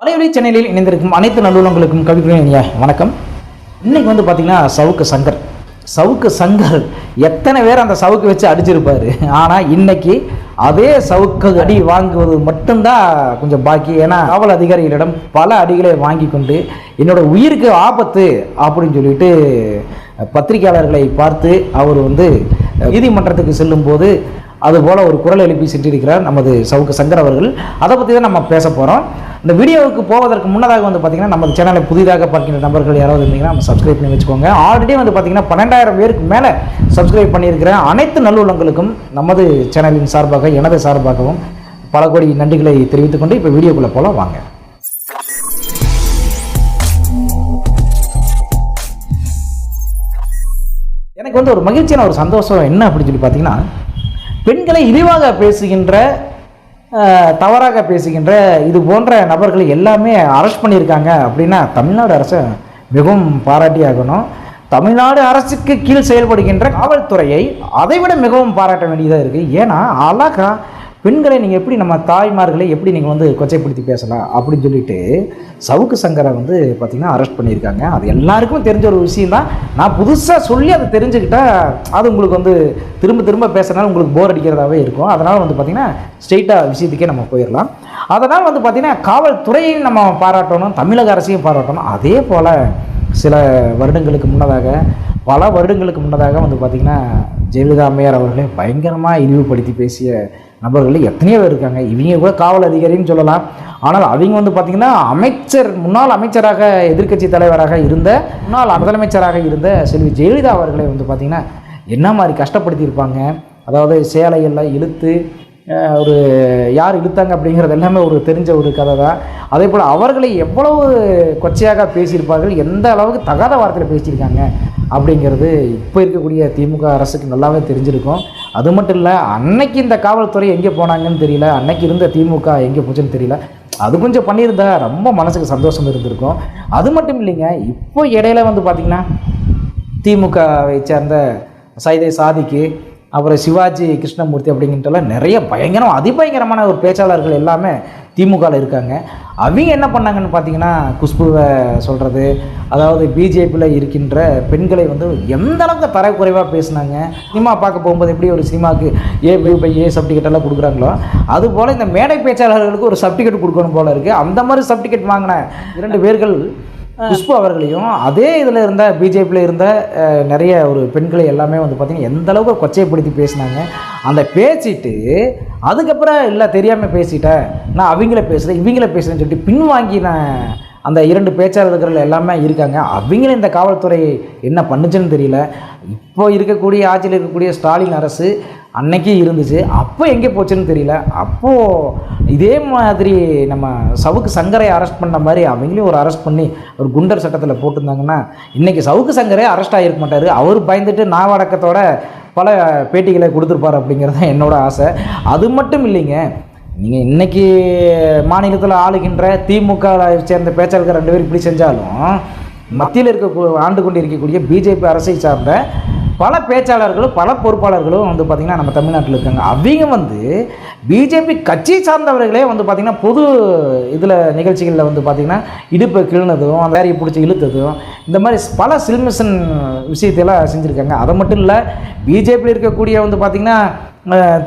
வலையொலி சென்னையில் இணைந்திருக்கும் அனைத்து நல்லுள்ளங்களுக்கும் கவிக்குரிய வணக்கம். இன்னைக்கு வந்து பார்த்தீங்கன்னா சவுக்கு சங்கர். சவுக்கு சங்கர் எத்தனை பேர் அந்த சவுக்கு வச்சு அடிச்சிருப்பாரு? ஆனால் இன்னைக்கு அதே சவுக்கு அடி வாங்குவது மட்டும்தான் கொஞ்சம் பாக்கி. ஏன்னா காவல் அதிகாரிகளிடம் பல அடிகளை வாங்கி கொண்டு என்னோட உயிருக்கு ஆபத்து அப்படின்னு சொல்லிட்டு பத்திரிகையாளர்களை பார்த்து அவர் வந்து நீதிமன்றத்துக்கு செல்லும்போது அதுபோல் ஒரு குரல் எழுப்பி சென்றிருக்கிறார் நமது சவுக்கு சங்கர் அவர்கள். அதை பற்றி தான் நம்ம பேச போகிறோம் இந்த வீடியோவுக்கு போவதற்கு முன்னதாக வந்து பார்த்திங்கன்னா நம்ம சேனலை புதிதாக பார்க்கின்ற நபர்கள் யாராவது இருந்தீங்கன்னா நம்ம சப்ஸ்கிரைப் பண்ணி வச்சுக்கோங்க. ஆல்ரெடி வந்து பார்த்திங்கன்னா பன்னெண்டாயிரம் பேருக்கு மேலே சப்ஸ்கிரைப் பண்ணியிருக்கிற அனைத்து நல்லுள்ளங்களுக்கும் நமது சேனலின் சார்பாக எனது சார்பாகவும் பல கோடி நன்றிகளை தெரிவித்துக்கொண்டு இப்போ வீடியோக்குள்ளே போல வாங்க. எனக்கு வந்து ஒரு மகிழ்ச்சியான ஒரு சந்தோஷம் என்ன அப்படின்னு சொல்லி பார்த்தீங்கன்னா பெண்களை இழிவாக பேசுகின்ற தவறாக பேசுகின்ற இது போன்ற நபர்களை எல்லாமே அரெஸ்ட் பண்ணியிருக்காங்க அப்படின்னா தமிழ்நாடு அரசை மிகவும் பாராட்டி ஆகணும் தமிழ்நாடு அரசுக்கு கீழ் செயல்படுகின்ற காவல்துறையை அதைவிட மிகவும் பாராட்ட வேண்டியதாக இருக்குது ஏன்னா அழகா பெண்களை நீங்கள் எப்படி நம்ம தாய்மார்களை எப்படி நீங்கள் வந்து கொச்சைப்படுத்தி பேசலாம் அப்படின்னு சொல்லிட்டு சவுக்கு சங்கரை வந்து பார்த்திங்கன்னா அரெஸ்ட் பண்ணியிருக்காங்க. அது எல்லாருக்கும் தெரிஞ்ச ஒரு விஷயம் தான் நான் புதுசாக சொல்லி அதை தெரிஞ்சுக்கிட்டால் அது உங்களுக்கு வந்து திரும்ப திரும்ப பேசுறதுனால உங்களுக்கு போர் அடிக்கிறதாவே இருக்கும். அதனால் வந்து பார்த்திங்கன்னா ஸ்ட்ரெயிட்டாக விஷயத்துக்கே நம்ம போயிடலாம். அதனால் வந்து பார்த்திங்கன்னா காவல்துறையையும் நம்ம பாராட்டணும் தமிழக அரசையும் பாராட்டணும். அதே போல் சில வருடங்களுக்கு முன்னதாக பல வருடங்களுக்கு முன்னதாக வந்து பார்த்திங்கன்னா ஜெயலலிதா அம்மையார் அவர்களையும் பயங்கரமாக இழிவுபடுத்தி பேசிய நபர்கள் எத்தனையோ பேர் இருக்காங்க. இவங்க கூட காவல் அதிகாரின்னு சொல்லலாம். ஆனால் அவங்க வந்து பார்த்திங்கன்னா அமைச்சர் முன்னாள் அமைச்சராக எதிர்க்கட்சி தலைவராக இருந்த முன்னாள் முதலமைச்சராக இருந்த செல்வி ஜெயலலிதா அவர்களை வந்து பார்த்திங்கன்னா என்ன மாதிரி கஷ்டப்படுத்தியிருப்பாங்க? அதாவது சேலையெல்லாம் இழுத்து ஒரு யார் இழுத்தாங்க அப்படிங்கிறது எல்லாமே ஒரு தெரிஞ்ச ஒரு கதை தான். அதே போல் அவர்களை எவ்வளவு கொச்சையாக பேசியிருப்பார்கள் எந்த அளவுக்கு தகாத வார்த்தையில் பேசியிருக்காங்க? அப்படிங்கிறது இப்போ இருக்கக்கூடிய திமுக அரசுக்கு நல்லாவே தெரிஞ்சிருக்கும். அது மட்டும் இல்லை அன்னைக்கு இந்த காவல்துறை எங்கே போனாங்கன்னு தெரியல அன்னைக்கு இருந்த திமுக எங்கே போச்சுன்னு தெரியல. அது கொஞ்சம் பண்ணியிருந்தா ரொம்ப மனசுக்கு சந்தோஷம் இருந்திருக்கும். அது மட்டும் இல்லைங்க இப்போ இடையில வந்து பார்த்திங்கன்னா திமுகவை சேர்ந்த சைதை சாதிக்கு அப்புறம் சிவாஜி கிருஷ்ணமூர்த்தி அப்படிங்கிட்டலாம் நிறைய பயங்கரம் அதிபயங்கரமான ஒரு பேச்சாளர்கள் எல்லாமே திமுகவில் இருக்காங்க. அவங்க என்ன பண்ணாங்கன்னு பார்த்தீங்கன்னா குஷ்புவை சொல்கிறது அதாவது பிஜேபியில் இருக்கின்ற பெண்களை வந்து எந்த அளவுக்கு தரக்குறைவாக பேசினாங்க சினிமா பார்க்க போகும்போது எப்படி ஒரு சினிமாவுக்கு ஏ பி பை ஏ சர்டிஃபிகேட்டெல்லாம் கொடுக்குறாங்களோ அதுபோல் இந்த மேடை பேச்சாளர்களுக்கு ஒரு சர்டிஃபிகேட் கொடுக்கணும் போல இருக்குது அந்த மாதிரி சர்டிஃபிகேட் வாங்கின இரண்டு பேர்கள் புஷ்பு அவர்களையும் அதே இதில் இருந்த பிஜேபியில் இருந்த நிறைய ஒரு பெண்களை எல்லாமே வந்து பார்த்திங்கன்னா எந்த அளவுக்கு கொச்சைப்படுத்தி பேசினாங்க. அந்த பேசிட்டு அதுக்கப்புறம் இல்லை தெரியாமல் பேசிட்டேன் நான் அவங்கள பேசுகிறேன் இவங்கள பேசுகிறேன்னு சொல்லிட்டு பின்வாங்கின அந்த இரண்டு பேச்சாளர்கள் எல்லாமே இருக்காங்க. அவங்களும் இந்த காவல்துறை என்ன பண்ணுச்சுன்னு தெரியல. இப்போ இருக்கக்கூடிய ஆட்சியில் இருக்கக்கூடிய ஸ்டாலின் அரசு அன்னைக்கே இருந்துச்சு. அப்போ எங்கே போச்சுன்னு தெரியல. அப்போது இதே மாதிரி நம்ம சவுக்கு சங்கரை அரெஸ்ட் பண்ண மாதிரி அவங்களையும் ஒரு அரெஸ்ட் பண்ணி ஒரு குண்டர் சட்டத்தில் போட்டிருந்தாங்கன்னா இன்றைக்கி சவுக்கு சங்கரே அரெஸ்ட் ஆகிருக்க மாட்டார். அவர் பயந்துட்டு நாவடக்கத்தோட பல பேட்டிகளை கொடுத்துருப்பார் அப்படிங்கிறது தான் என்னோட ஆசை. அது மட்டும் இல்லைங்க. நீங்கள் இன்னைக்கு மாநிலத்தில் ஆளுகின்ற திமுக சேர்ந்த பேச்சாளர்கள் ரெண்டு பேர் இப்படி செஞ்சாலும் மத்தியில் இருக்க ஆண்டு கொண்டு இருக்கக்கூடிய பிஜேபி அரசை சார்ந்த பல பேச்சாளர்களும் பல பொறுப்பாளர்களும் வந்து பார்த்திங்கன்னா நம்ம தமிழ்நாட்டில் இருக்காங்க. அவங்க வந்து பிஜேபி கட்சி சார்ந்தவர்களே வந்து பார்த்திங்கன்னா பொது இதில் நிகழ்ச்சிகளில் வந்து பார்த்திங்கன்னா இடுப்பை கிழினதும் அந்த வேறையை பிடிச்சி இழுத்ததும் இந்த மாதிரி பல சில்மிஷன் விஷயத்தையெல்லாம் செஞ்சுருக்காங்க. அதை மட்டும் இல்லை பிஜேபியில் இருக்கக்கூடிய வந்து பார்த்திங்கன்னா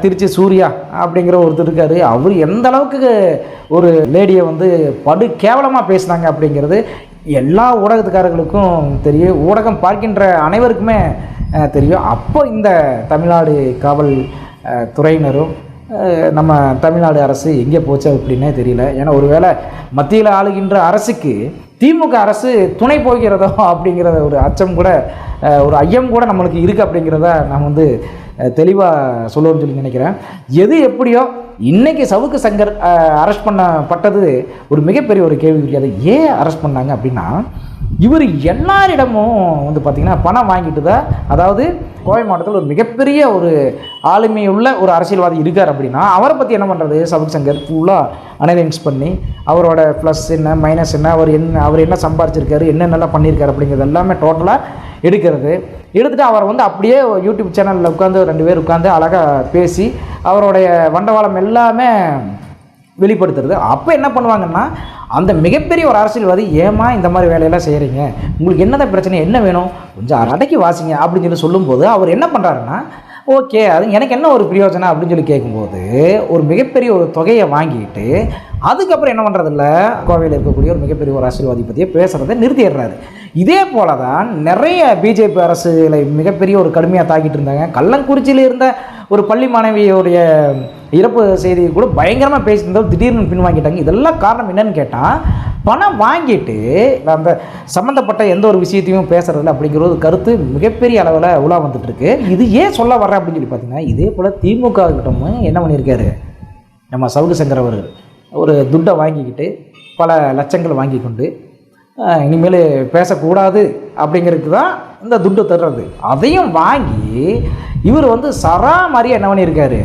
திருச்சி சூர்யா அப்படிங்கிற ஒருத்தர் இருக்காரு. அவர் எந்த அளவுக்கு ஒரு லேடியை வந்து படு கேவலமாக பேசுனாங்க அப்படிங்கிறது எல்லா ஊடகத்துக்காரர்களுக்கும் தெரியும். ஊடகம் பார்க்கின்ற அனைவருக்குமே தெரியும். அப்போ இந்த தமிழ்நாடு காவல் துறையினரும் நம்ம தமிழ்நாடு அரசு எங்கே போச்சு அப்படின்னே தெரியல. ஏன்னா ஒருவேளை மத்தியில் ஆளுகின்ற அரசுக்கு திமுக அரசு துணை போகிறதோ அப்படிங்கிற ஒரு அச்சம் கூட ஒரு ஐயம் கூட நம்மளுக்கு இருக்குது அப்படிங்கிறத நான் வந்து தெளிவாக சொல்லணும்னு சொல்லி நினைக்கிறேன். எது எப்படியோ இன்றைக்கி சவுக்கு சங்கர் அரெஸ்ட் பண்ணப்பட்டது ஒரு மிகப்பெரிய ஒரு கேள்வி அதை ஏன் அரெஸ்ட் பண்ணாங்க அப்படின்னா இவர் எல்லாரிடமும் வந்து பார்த்திங்கன்னா பணம் வாங்கிட்டு தான் அதாவது கோவை மாவட்டத்தில் ஒரு மிகப்பெரிய ஒரு ஆளுமையுள்ள ஒரு அரசியல்வாதி இருக்கார் அப்படின்னா அவரை பற்றி என்ன பண்ணுறது சவுக் சங்கர் ஃபுல்லாக அனலைன்ஸ் பண்ணி அவரோட ப்ளஸ் என்ன மைனஸ் என்ன அவர் என்ன அவர் என்ன சம்பாரிச்சிருக்காரு என்னென்னலாம் பண்ணியிருக்காரு அப்படிங்கிறது எல்லாமே டோட்டலாக எடுக்கிறது. எடுத்துட்டு அவரை வந்து அப்படியே யூடியூப் சேனலில் உட்காந்து ரெண்டு பேர் உட்காந்து அழகாக பேசி அவருடைய வண்டவாளம் எல்லாமே வெளிப்படுத்துறது. அப்போ என்ன பண்ணுவாங்கன்னா அந்த மிகப்பெரிய ஒரு அரசியல்வாதி ஏமா இந்த மாதிரி வேலையெல்லாம் செய்கிறீங்க உங்களுக்கு என்னதான் பிரச்சனை? என்ன வேணும்? கொஞ்சம் அடக்கி வாசிங்க அப்படின்னு சொல்லி சொல்லும்போது அவர் என்ன பண்ணுறாருன்னா ஓகே அது எனக்கு என்ன ஒரு பிரயோஜனம்? அப்படின்னு சொல்லி கேட்கும்போது ஒரு மிகப்பெரிய ஒரு தொகையை வாங்கிட்டு அதுக்கப்புறம் என்ன பண்ணுறதில்ல கோவையில் இருக்கக்கூடிய ஒரு மிகப்பெரிய ஒரு அரசியல்வாதி பற்றியே பேசுகிறத நிறுத்திடுறாரு. இதே போல தான் நிறைய பிஜேபி அரசுகளை மிகப்பெரிய ஒரு கடுமையாக தாக்கிட்டு இருந்தாங்க. கள்ளங்குறிச்சியில் இருந்த ஒரு பள்ளி மாணவியோடைய இறப்பு செய்தியை கூட பயங்கரமாக பேசியிருந்தோம் திடீர்னு பின்வாங்கிட்டாங்க இதெல்லாம் காரணம் என்னன்னு கேட்டால் பணம் வாங்கிட்டு அந்த சம்மந்தப்பட்ட எந்த ஒரு விஷயத்தையும் பேசுறதில்ல அப்படிங்கிற ஒரு கருத்து மிகப்பெரிய அளவில் உலா வந்துட்டுருக்கு. இது ஏன் சொல்ல வர்றேன் அப்படின்னு சொல்லி பார்த்தீங்கன்னா இதே போல் திமுக கிட்டமும் என்ன பண்ணியிருக்காரு? நம்ம சவுக்கு சங்கர் அவர்கள் ஒரு துட்டை வாங்கிக்கிட்டு பல லட்சங்கள் வாங்கி கொண்டு இனிமேல் பேசக்கூடாது அப்படிங்கிறதுக்கு தான் இந்த துட்டு தர்றது. அதையும் வாங்கி இவர் வந்து சரா மாதிரியே என்ன பண்ணியிருக்காரு?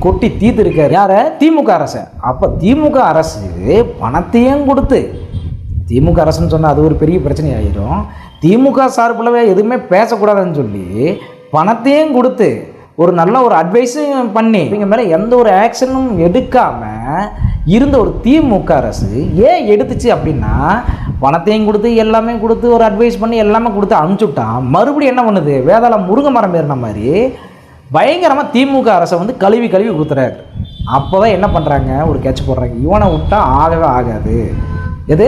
கொட்டி தீர்த்துருக்காரு. யார? திமுக அரசை அப்போ திமுக அரசு பணத்தையும் கொடுத்து திமுக அரசுன்னு சொன்னால் அது ஒரு பெரிய பிரச்சனை ஆயிரும் திமுக சார்பிலவே எதுவுமே பேசக்கூடாதுன்னு சொல்லி பணத்தையும் கொடுத்து ஒரு நல்ல ஒரு அட்வைஸும் பண்ணி இவங்க மேலே எந்த ஒரு ஆக்ஷனும் எடுக்காமல் இருந்த ஒரு திமுக அரசு ஏன் எடுத்துச்சு அப்படின்னா பணத்தையும் கொடுத்து எல்லாமே கொடுத்து ஒரு அட்வைஸ் பண்ணி எல்லாமே கொடுத்து அனுப்பிச்சுட்டான் மறுபடியும் என்ன பண்ணுது? வேதாளம் முருங்கை மரம் ஏறின மாதிரி பயங்கரமாக திமுக அரசை வந்து கழுவி கழுவி ஊத்துறாரு அப்போ தான் என்ன பண்ணுறாங்க ஒரு கேட்ச் போடுறாங்க. இவனை விட்டால் ஆகவே ஆகாது. எது?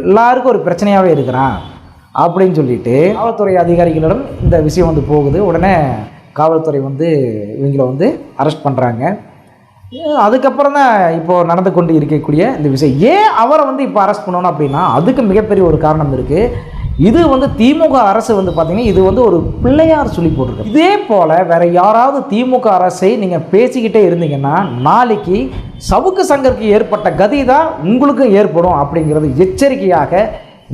எல்லாருக்கும் ஒரு பிரச்சனையாகவே இருக்கிறான். அப்படின்னு சொல்லிட்டு காவல்துறை அதிகாரிகளிடம் இந்த விஷயம் வந்து போகுது. உடனே காவல்துறை வந்து இவங்கள வந்து அரெஸ்ட் பண்ணுறாங்க அதுக்கப்புறம் தான் இப்போது நடந்து கொண்டு இருக்கக்கூடிய இந்த விஷயம். ஏன் அவரை வந்து இப்போ அரெஸ்ட் பண்ணணும் அப்படின்னா அதுக்கு மிகப்பெரிய ஒரு காரணம் இருக்குது இது வந்து திமுக அரசு வந்து பார்த்தீங்கன்னா இது வந்து ஒரு பிள்ளையார் சொல்லி போட்டிருக்கு. இதே போல் வேற யாராவது திமுக அரசை நீங்கள் பேசிக்கிட்டே இருந்தீங்கன்னா நாளைக்கு சவுக்கு சங்கருக்கு ஏற்பட்ட கதி தான் உங்களுக்கும் ஏற்படும் அப்படிங்கிறது எச்சரிக்கையாக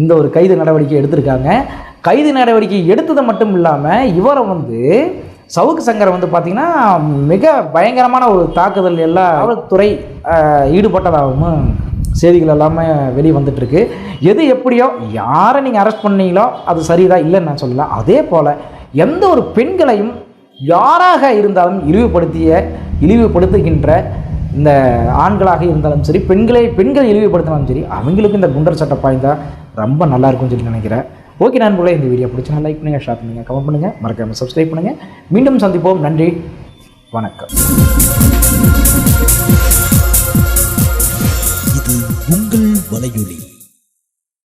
இந்த ஒரு கைது நடவடிக்கை எடுத்திருக்காங்க. கைது நடவடிக்கை எடுத்தது மட்டும் இல்லாமல் இவரை வந்து சவுக்கு சங்கரை வந்து பார்த்திங்கன்னா மிக பயங்கரமான ஒரு தாக்குதல் எல்லா காவல்துறை ஈடுபட்டதாகவும் செய்திகள் எல்லாமே வெளியே வந்துட்டுருக்கு. எது எப்படியோ யாரை நீங்கள் அரெஸ்ட் பண்ணீங்களோ அது சரிதான் இல்லைன்னு நான் சொல்லல. அதே போல் எந்த ஒரு பெண்களையும் யாராக இருந்தாலும் இழிவுபடுத்திய இழிவுபடுத்துகின்ற இந்த ஆண்களாக இருந்தாலும் சரி பெண்களை பெண்கள் இழிவுபடுத்தினாலும் சரி அவங்களுக்கு இந்த குண்டர் சட்டை பாய்ந்தா ரொம்ப நல்லா இருக்கும்னு சொல்லி நினைக்கிறேன். ஓகே நண்பர்களே இந்த வீடியோ பிடிச்சா லைக் பண்ணுங்கள் ஷேர் பண்ணுங்கள் கமெண்ட் பண்ணுங்கள் மறக்காமல் சப்ஸ்கிரைப் பண்ணுங்கள் மீண்டும் சந்திப்போம். நன்றி. வணக்கம். உங்கள் வலையொலி.